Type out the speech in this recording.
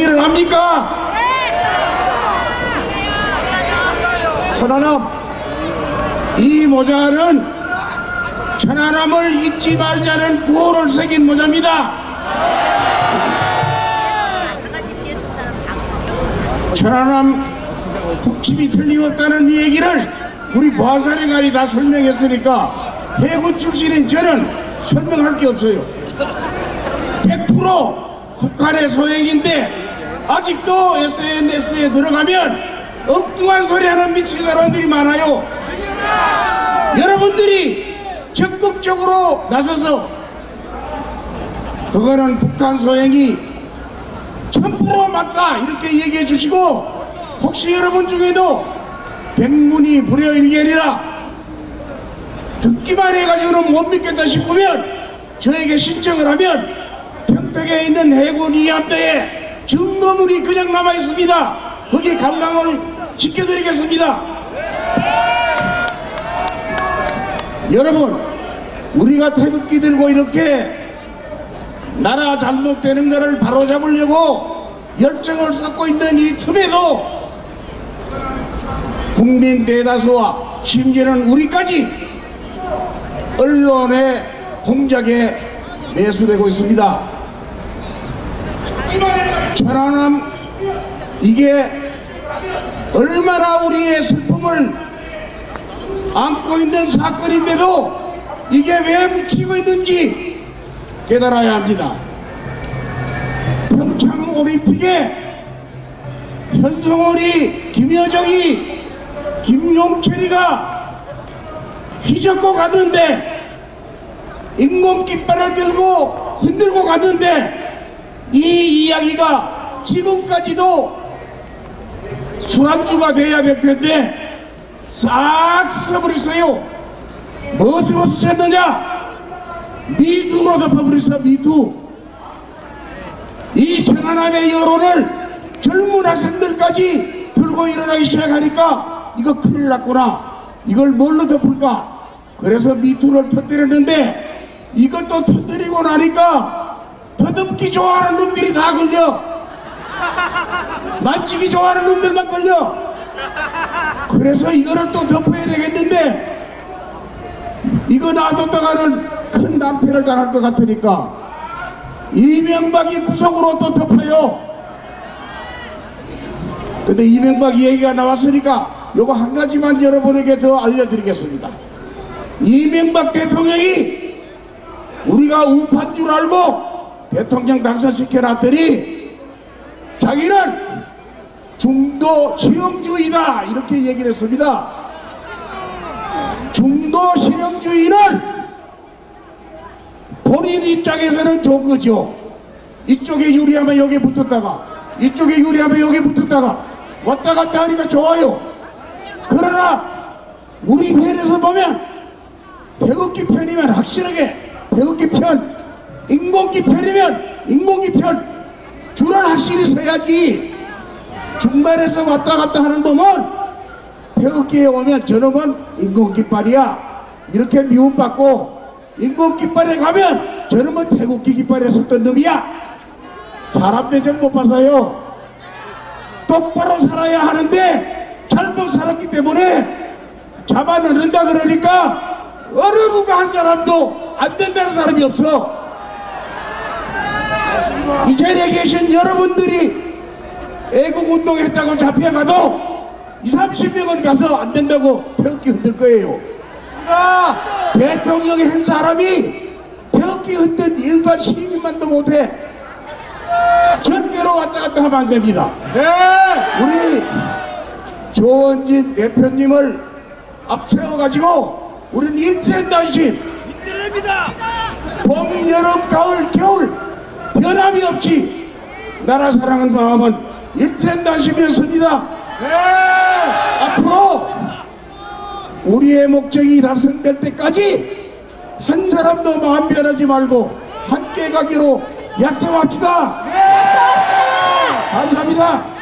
준비를 합니까? 천안함 이 모자는 천안함을 잊지 말자는 구호를 새긴 모자입니다. 천안함 북침이 틀림없다는 이 얘기를 우리 보안사령관이 다 설명했으니까 해군 출신인 저는 설명할 게 없어요. 100% 북한의 소행인데 아직도 SNS에 들어가면 엉뚱한 소리 하는 미친 사람들이 많아요. 여러분들이 적극적으로 나서서 그거는 북한 소행이 1000% 맞다 이렇게 얘기해 주시고 혹시 여러분 중에도 백문이 불여일견이라 듣기만 해가지고는 못 믿겠다 싶으면 저에게 신청을 하면 평택에 있는 해군 이함대에 증거물이 그냥 남아 있습니다. 거기 감당을 시켜드리겠습니다. 여러분, 우리가 태극기 들고 이렇게 나라 잘못되는 것을 바로잡으려고 열정을 쏟고 있는 이 틈에도 국민 대다수와 심지어는 우리까지 언론의 공작에 매수되고 있습니다. 천안함 이게 얼마나 우리의 슬픔을 안고 있는 사건인데도 이게 왜 묻히고 있는지 깨달아야 합니다. 평창 올림픽에 현성월이, 김여정이, 김용철이가 휘젓고 갔는데 인공 깃발을 들고 흔들고 갔는데 이 이야기가 지금까지도 술안주가 돼야 될 텐데 싹 써버렸어요. 무엇으로 쓰셨느냐? 미투로 덮어버렸어 미투. 이 천안함의 여론을 젊은 학생들까지 들고 일어나기 시작하니까 이거 큰일 났구나. 이걸 뭘로 덮을까? 그래서 미투를 터뜨렸는데 이것도 터뜨리고 나니까 더듬기 좋아하는 놈들이 다 걸려. 만지기 좋아하는 놈들만 걸려. 그래서 이거를 또 덮어야 되겠는데 이거 놔뒀다가는 큰 낭패를 당할 것 같으니까 이명박이 구속으로 또 덮어요. 근데 이명박 얘기가 나왔으니까 요거 한 가지만 여러분에게 더 알려드리겠습니다. 이명박 대통령이 우리가 우파인 줄 알고 대통령 당선시켜놨더니 자기는 중도 실용주의다 이렇게 얘기를 했습니다. 중도 실용주의는 본인 입장에서는 좋은 거죠. 이쪽에 유리하면 여기 붙었다가 이쪽에 유리하면 여기 붙었다가 왔다 갔다 하니까 좋아요. 그러나 우리 편에서 보면 태극기 편이면 확실하게 태극기 편, 인공기 편이면 인공기 편 줄은 확실히 서야지 중간에서 왔다 갔다 하는 놈은 태극기에 오면 저놈은 인공깃발이야. 이렇게 미움받고 인공깃발에 가면 저놈은 태극기 깃발에 섰던 놈이야. 사람 대접 못 봐서요. 똑바로 살아야 하는데 잘못 살았기 때문에 잡아넣는다 그러니까 어느 누가 한 사람도 안 된다는 사람이 없어 이 자리에 계신 여러분들이 애국운동했다고 잡혀가도 2, 30명은 가서 안 된다고 태극기 흔들 거예요. 대통령이 한 사람이 태극기 흔든 일반 시민만도 못해. 절대로 왔다 갔다 하면 안 됩니다. 우리 조원진 대표님을 앞세워가지고 우리는 일편단심 봄, 여름, 가을, 겨울 변함이 없이 나라 사랑하는 마음은 일편단심이었습니다. 앞으로 우리의 목적이 달성될 때까지 한 사람도 마음 변하지 말고 함께 가기로 약속합시다. 감사합니다.